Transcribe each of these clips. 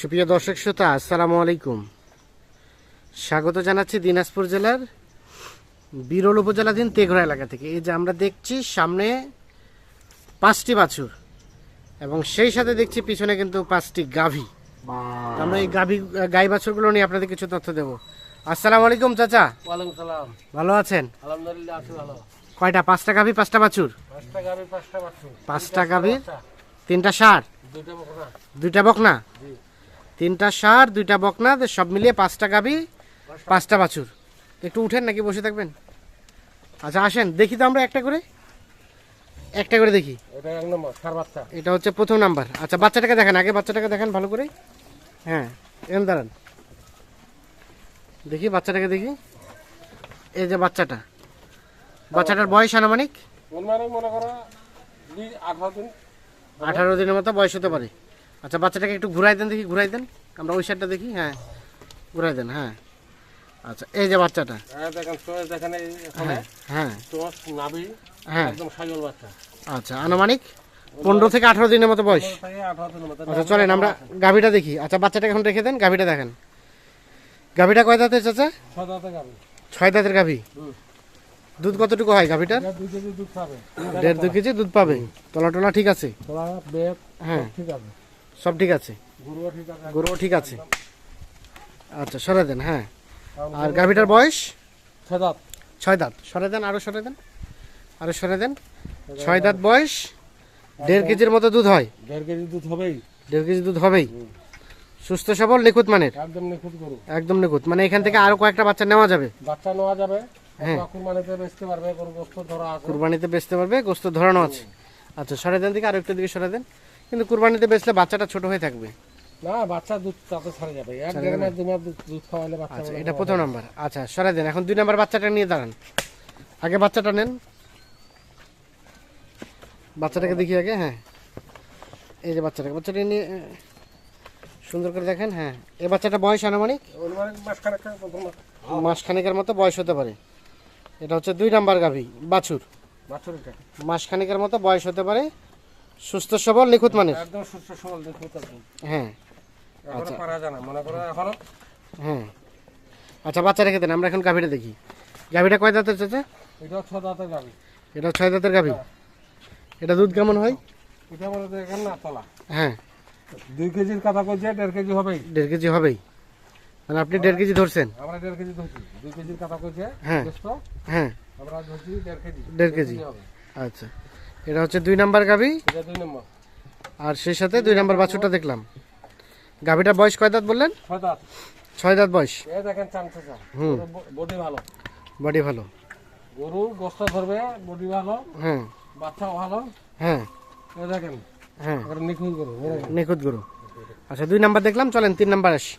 সুপ্রিয় দর্শক শ্রোতা আসসালামু আলাইকুম। স্বাগত জানাচ্ছি দিনাজপুর জেলার বিরল উপজেলাধীন তেঘরা এলাকা থেকে। এই যে আমরা দেখছি সামনে পাঁচটি বাছুর এবং সেই সাথে দেখছি পিছনে কিন্তু পাঁচটি গাভী। আমরা এই গাভী গাই বাছুরগুলো নিয়ে আপনাদের কিছু তথ্য দেবো। আসসালামু আলাইকুম চাচা। ভালো আছেন? কয়টা? পাঁচটা গাভী পাঁচটা বাছুর? পাঁচটা গাভি তিনটা সার দুইটা বকনা দুইটা বকনা? জি। তিনটা সার দুইটা বকনা সব মিলিয়ে পাঁচটা গাভী পাঁচটা বাছুর। একটু উঠেন নাকি বসে থাকবেন? আচ্ছা আসেন দেখি তো আমরা একটা করে। একটা করে দেখি। এটা হচ্ছে প্রথম নাম্বার। আচ্ছা বাচ্চাটাকে দেখেন আগে বাচ্চাটাকে দেখেন ভালো করে। হ্যাঁ এরকম দাঁড়ান। দেখি বাচ্চাটাকে দেখি। এই যে বাচ্চাটা। বাচ্চাটার বয়স আনুমানিক? মানে মনে আঠারো দিনের মতো বয়স হতে পারে। আচ্ছা বাচ্চাটাকে একটু ঘুরাই দেন দেখি ঘুরাই দেন। আমরা ওই সাইডটা দেখি হ্যাঁ। ঘুরাই দেন হ্যাঁ। আচ্ছা এই যে বাচ্চাটা। হ্যাঁ হ্যাঁ হ্যাঁ। বাচ্চা। আচ্ছা আনুমানিক পনেরো থেকে আঠারো দিনের মতো বয়স। আচ্ছা চলেন আমরা গাভিটা দেখি। আচ্ছা বাচ্চাটা এখন রেখে দেন গাভিটা দেখেন। গাভিটা কয় দাঁতের চাচা? ছয় দাঁতের গাভি। দুধ কতটুকু হয় গাভিটার দেড় দু কেজি দুধ পাবে। তলা টলা ঠিক আছে? হ্যাঁ। ঠিক আছে। সব ঠিক আছে? গরুও ঠিক আছে আচ্ছা সরে দেন হ্যাঁ। আর গাভিটার বয়স? ছয় দাঁত। ছয় দাঁত। সরে দেন আরও সরে দেন। আরও সরে দেন। ছয় দাঁত বয়স? দেড় কেজির মতো দুধ হয়? দেড় কেজি দুধ হবেই। দেড় কেজি দুধ হবেই? সুস্থ সবল নিখুঁত মানের? একদম নিখুঁত গরু। একদম নিখুঁত। মানে এখান থেকে আরও কয়েকটা বাচ্চা নেওয়া যাবে? বাচ্চা নেওয়া যাবে। হ্যাঁ। কুরবানিতে বেচতে পারবে গরু গোস্ত ধরা আছে। কুরবানিতে বেচতে পারবে গোস্ত ধরানো আছে। আচ্ছা সরে দেন দিকে আরও একটু দিকে সরে দেন। কিন্তু কুরবানিতে বেচলে বাচ্চাটা ছোট হয়ে থাকবে। না বাচ্চা দুধ তাতে ছাড়ে যাবে। এক দেড় মাস দু মাস দুধ- খাওয়ালে বাচ্চা আচ্ছা এটা প্রথম নাম্বার। আচ্ছা সরে দেন এখন দুই নাম্বার বাচ্চাটা নিয়ে দাঁড়ান। আগে বাচ্চাটা নেন। বাচ্চাটাকে দেখি আগে হ্যাঁ। এই যে বাচ্চাটাকে বাচ্চাটা নিয়ে সুন্দর করে দেখেন হ্যাঁ। এই বাচ্চাটা বয়স আনুমানিক? মাসখানেকের মতো বয়স হতে পারে। এটা হচ্ছে দুই নাম্বার গাভী বাছুর। মাসখানেকের মতো বয়স হতে পারে। সুস্থ সবল নিখুঁত মানের একদম সুস্থ সবল থাকবে হ্যাঁ। এখনও পারা যায় না মনে করো এখনও। হ্যাঁ। আচ্ছা বাচ্চা রেখে দেন আমরা এখন গাভীটা দেখি। গাভীটা কয় দাঁতের চাচা? এটা ছ দাঁতের গাবি এটা ছয় দাঁতের গাভী? এটা দুধ কেমন হয়? এটা মনে দেখেন না তলা। হ্যাঁ। দুই কেজির কথা কইছে দেড় কেজি হবেই। দেড় কেজি হবেই। মানে আপনি দেড় কেজি ধরছেন? আমরা দেড় কেজি ধরছি। দুই কেজির কথা কইছে হ্যাঁ। হ্যাঁ। আমরা ধরছি দেড় কেজি। দেড় কেজি। আচ্ছা। এটা হচ্ছে দুই নাম্বার গাভী এটা দুই নম্বর। আর সেই সাথে দুই নাম্বার বাছুরটা দেখলাম। গাভীটার বয়স কয় দাঁত বললেন? ছয় দাঁত। বয়স। হুম। বডি ভালো। বডি ভালো। গরু গোস্ত ধরবে বডি ভালো। হ্যাঁ। বাচ্চাও ভালো। হ্যাঁ। দেখেন। হ্যাঁ। নিখুঁত গরু নিখুঁত গরু। আচ্ছা দুই নাম্বার দেখলাম চলেন তিন নাম্বার আসি।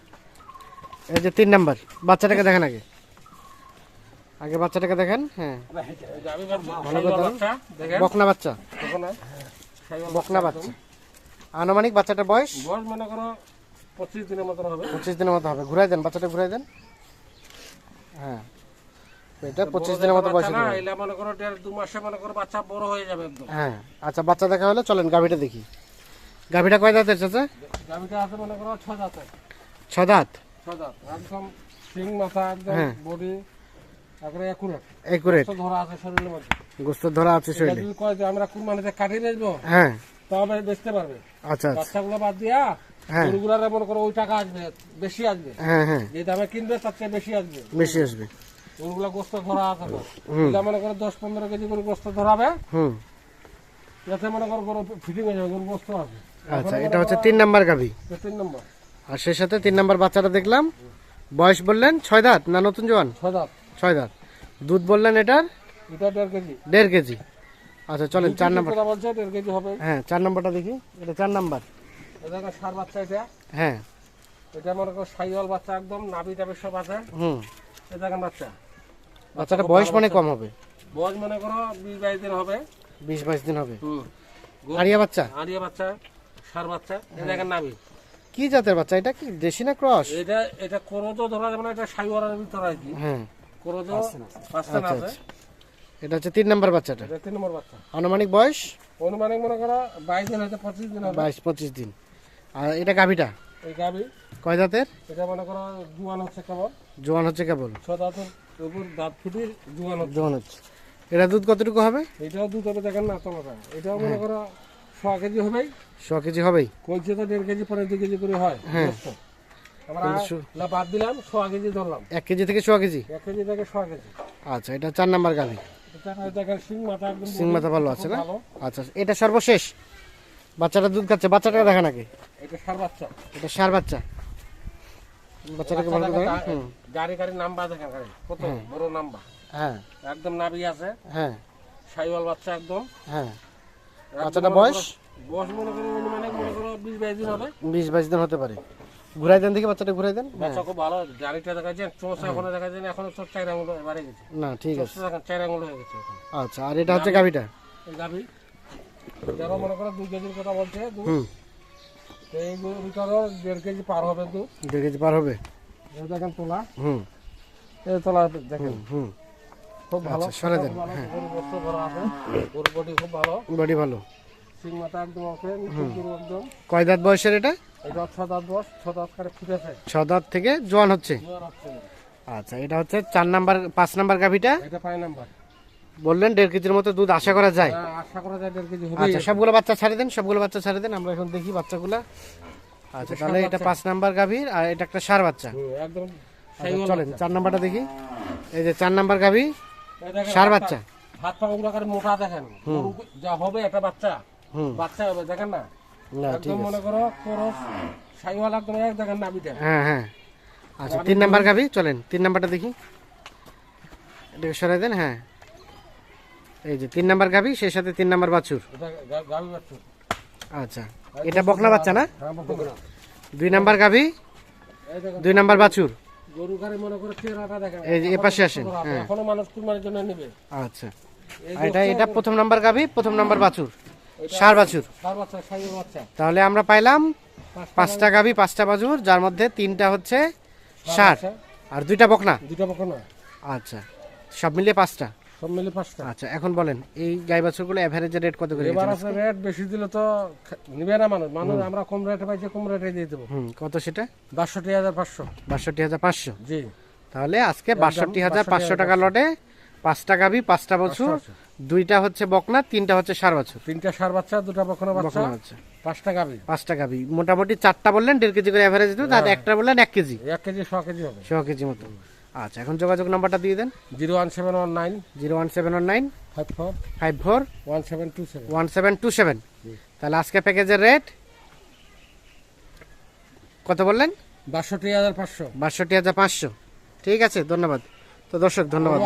এই যে তিন নাম্বার বাচ্চাটাকে দেখেন আগে। আগে বাচ্চাটাকে দেখেন হ্যাঁ। ভালো বকনা বাচ্চা। বকনা বাচ্চা। আনুমানিক বাচ্চাটার বয়স? বয়স মনে করো পঁচিশ দিনের মতো হবে। পঁচিশ দিনের মতো হবে। ঘুরাই দেন বাচ্চাটা ঘুরাই দেন। হ্যাঁ। এটা পঁচিশ দিনের মতো বয়স মনে করো দেড় দু মাসে মনে করো বাচ্চা বড় হয়ে যাবে একদম। হ্যাঁ। আচ্ছা বাচ্চা দেখা হলে চলেন গাভিটা দেখি। গাভিটা কয় দাঁতের চাচা? গাভিটা আছে মনে করো ছ দাঁতে ছ দাঁত? ছ দাঁত। একদম সিং মাথা একদম। বডি। একবারে একুরেট। ধরা আছে শরীরের মধ্যে। গোস্ত ধরা আছে শরীরে। আমরা কুরবানিতে হ্যাঁ। তবে বেচতে পারবে। আচ্ছা আচ্ছা। বাচ্চাগুলো বাদ দিয়া হ্যাঁ। গরুগুলার মনে করো ওই টাকা আসবে বেশি আসবে। হ্যাঁ হ্যাঁ। যে দামে কিনবে তার চেয়ে বেশি আসবে। বেশি আসবে। গরুগুলা গোস্ত ধরা আছে এটা মনে করো দশ পনেরো কেজি করে গোস্ত ধরাবে। হুম। যাতে মনে করো গরু ফিটিং হয়ে যাবে গরু গোস্ত আছে। আচ্ছা এটা হচ্ছে তিন নাম্বার গাভি। তিন নম্বর। আর সেই সাথে তিন নাম্বার বাচ্চাটা দেখলাম। বয়স বললেন ছয় দাঁত না নতুন জোয়ান? ছয় দাঁত। ছয় দাঁত। দুধ বললেন এটার এটা দেড় কেজি। দেড় কেজি। আচ্ছা চলেন চার নাম্বার। বলছে দেড় কেজি হবে। হ্যাঁ চার নাম্বারটা দেখি। এটা চার নাম্বার। এটা সার বাচ্চা এটা। হ্যাঁ। এটা মনে করো সাইওয়াল বাচ্চা একদম নাভি টাভি সব আছে। হুম। এটা বাচ্চা। বাচ্চাটা বয়স মানে কম হবে? বয়স মনে করো বিশ বাইশ দিন হবে। বিশ বাইশ দিন হবে? হুম। আরিয়া বাচ্চা? আরিয়া বাচ্চা সার বাচ্চা এটা দেখেন নাভি। কি জাতের বাচ্চা? এটা কি দেশি না ক্রস? এটা এটা করোজো ধরা যাবে না এটা সাইওয়ালের ভিতরে আর কি। হ্যাঁ। পাঁচটা আচ্ছা আছে? আচ্ছা। এটা হচ্ছে তিন নাম্বার বাচ্চাটা। এটা তিন নম্বর বাচ্চা। আনুমানিক বয়স? অনুমানিক মনে করো বাইশ দিন হয়তো পঁচিশ দিন হবে। বাইশ পঁচিশ দিন। আর এটা গাভিটা? এই গাবি কয় দাঁতের? এটা মনে করো জুয়ান হচ্ছে কেমন জোয়ান হচ্ছে কেবল? ছ দাঁতের উপর দাঁত ফুটির জুয়ান হচ্ছে। জোয়ান হচ্ছে। এটা দুধ কতটুকু হবে? এটাও দুধ হবে দেখেন না তোমাটা এটাও মনে করো ছ কেজি হবেই। ছ কেজি হবেই? কলছে তো দেড় কেজি পনেরো দু কেজি করে হয়। হ্যাঁ। আমরা বাদ দিলাম কেজি ধরলাম। এক কেজি থেকে কেজি? এক কেজি থেকে কেজি। আচ্ছা এটা চার নাম্বার গাভি। এটা দেখেন শিং মাথা একদম সিং মাথা ভালো আছে না? আচ্ছা এটা সর্বশেষ? বাচ্চাটা দুধ খাচ্ছে বাচ্চাটা দেখা নাকি? এটা সার বাচ্চা। এটা সার বাচ্চা। বাচ্চাটাকে ভালো করে হুম, গাড়ি গাড়ি নাম্বার গাড়ি কত বড় নাম্বার। হ্যাঁ। একদম নাবি আছে। হ্যাঁ। সাইওয়াল বাচ্চা একদম। হ্যাঁ। বাচ্চাটা বয়স? বয়স মনে করো মানে মনে করো বিশ বাইশ দিন হবে। বিশ বাইশ দিন হতে পারে। ঘুরাই দেন দেখি বাচ্চাটা ঘুরাই দেন। হ্যাঁ বাচ্চা খুব ভালো গাড়িটা দেখা যায় চোষ এখনও দেখা যায় এখনও চোষ চার আঙুল বাড়ে গেছে। না ঠিক আছে। চার আঙুল হয়ে গেছে আচ্ছা আর এটা হচ্ছে গাভিটা? গাভি। যারা মনে করো দুই কেজির কথা বলছে তো এই ভিতরে দেড় কেজি পার হবে দুধ। দেড় কেজি পার হবে? এই দেখেন তোলা। হুম। এই তোলা দেখেন। হুম খুব ভালো। আচ্ছা, সরে দেন, খুব গরু গোস্ত করা আছে। গরু বডি খুব ভালো। বডি ভালো। সিং মাথা একদম আছে একদম। কয় দাঁত বয়সের এটা? এটা ছ দাঁত বস ছ দাঁত করে ফুটেছে। ছ দাঁত থেকে জোয়ান হচ্ছে? আচ্ছা এটা হচ্ছে চার নাম্বার পাঁচ নাম্বার গাভিটা? এটা নাম্বার। বললেন দেড় কেজির মতো দুধ আশা করা যায়। হ্যাঁ, আশা করা যায় দেড় কেজি হবে আচ্ছা সবগুলো বাচ্চা ছাড়ে দেন সবগুলো বাচ্চা ছাড়ে দেন আমরা এখন দেখি বাচ্চাগুলা। আচ্ছা তাহলে এটা পাঁচ নাম্বার গাভীর আর এটা একটা সার বাচ্চা। একদম আচ্ছা, চলেন চার নাম্বারটা দেখি। এই যে চার নাম্বার গাভী সার বাচ্চা। হাত পা করে মোটা দেখেন। যা হবে একটা বাচ্চা। বাচ্চা হবে দেখেন না? না ঠিক একদম মনে করো খরচ সাইওয়াল একদম এক দেখেন নাবিটা হ্যাঁ হ্যাঁ। আচ্ছা তিন নাম্বার গাভী চলেন তিন নাম্বারটা দেখি। এটাকে সরাই দেন হ্যাঁ। এই যে তিন নাম্বার গাভী সেই সাথে তিন নাম্বার বাছুর। আচ্ছা এটা বকনা বাচ্চা না? হ্যাঁ দুই নাম্বার গাভী দুই নাম্বার বাছুর। গরু গাড়ি মনে করে চেহারাটা দেখেন এই যে এ আসেন হ্যাঁ। এখনও মানুষ কুরবানির জন্য নেবে। আচ্ছা। এটা এটা প্রথম নাম্বার গাভী প্রথম নাম্বার বাছুর। সার বাছুর। সার তাহলে আমরা পাইলাম পাঁচটা গাভী পাঁচটা বাছুর যার মধ্যে তিনটা হচ্ছে ষাট আর দুইটা বকনা। দুইটা বকনা আচ্ছা সব মিলিয়ে পাঁচটা? সব মিলে পাঁচটা। আচ্ছা এখন বলেন এই গাই বাছুরগুলো এভারেজ রেট কত করে এবার আছে রেট বেশি দিলে তো নিবে না মানুষ। মানুষ আমরা কম রেটে পাইছি কম রেটে দিয়ে দেবো। হুম কত সেটা? বাষট্টি হাজার পাঁচশো। বাষট্টি হাজার পাঁচশো। জি। তাহলে আজকে বাষট্টি হাজার পাঁচশো টাকা লটে পাঁচটা গাভী পাঁচটা বছর দুইটা হচ্ছে বকনা তিনটা হচ্ছে সার বছর। তিনটা সার বাচ্চা দুটা বকনা বাচ্চা বকনা হচ্ছে পাঁচটা গাবি পাঁচটা গাভী। মোটামুটি চারটা বললেন দেড় কেজি করে এভারেজ দুধ আর একটা বললেন এক কেজি। এক কেজি ছ কেজি হবে। ছ কেজি মতো। আচ্ছা এখন যোগাযোগ নাম্বারটা দিয়ে দেন। Zero one seven one nine zero one seven one nine five four five four one seven two seven. One seven two seven. তাহলে আজকে প্যাকেজের রেট কত বললেন? বাষট্টি হাজার পাঁচশো। বাষট্টি হাজার পাঁচশো। ঠিক আছে ধন্যবাদ। তো দর্শক ধন্যবাদ।